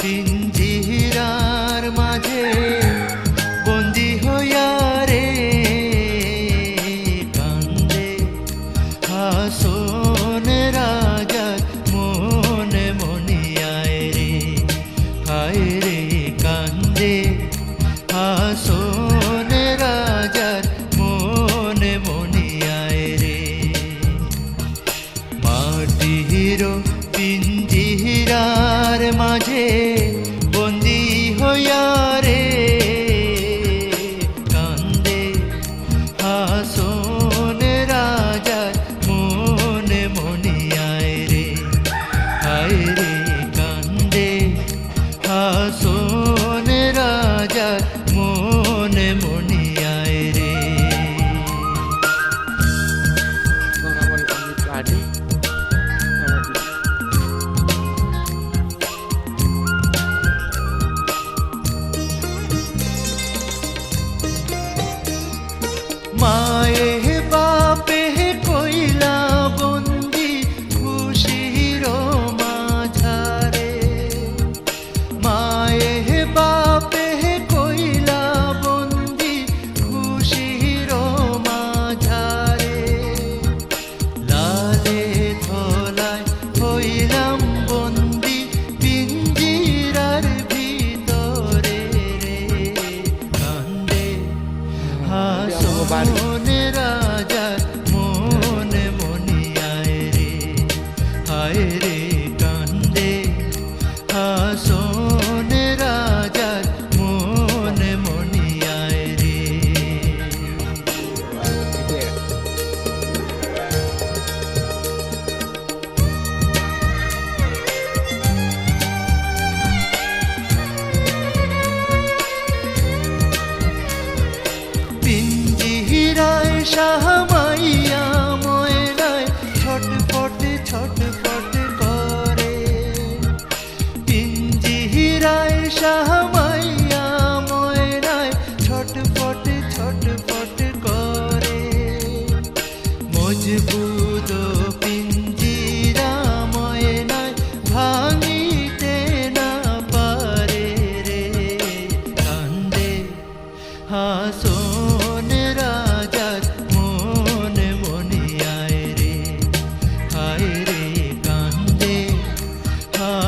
তিন জিহিরার মাঝে বন্দি হইয়া রে কান্দে হাসো nobody. সাহা মাইয়া ময়নায় ছটফট ছটফট করে পিঞ্জিহিরায় সাহা মাইয়া ময়নায় ছটফট ছটফট করে মজবুত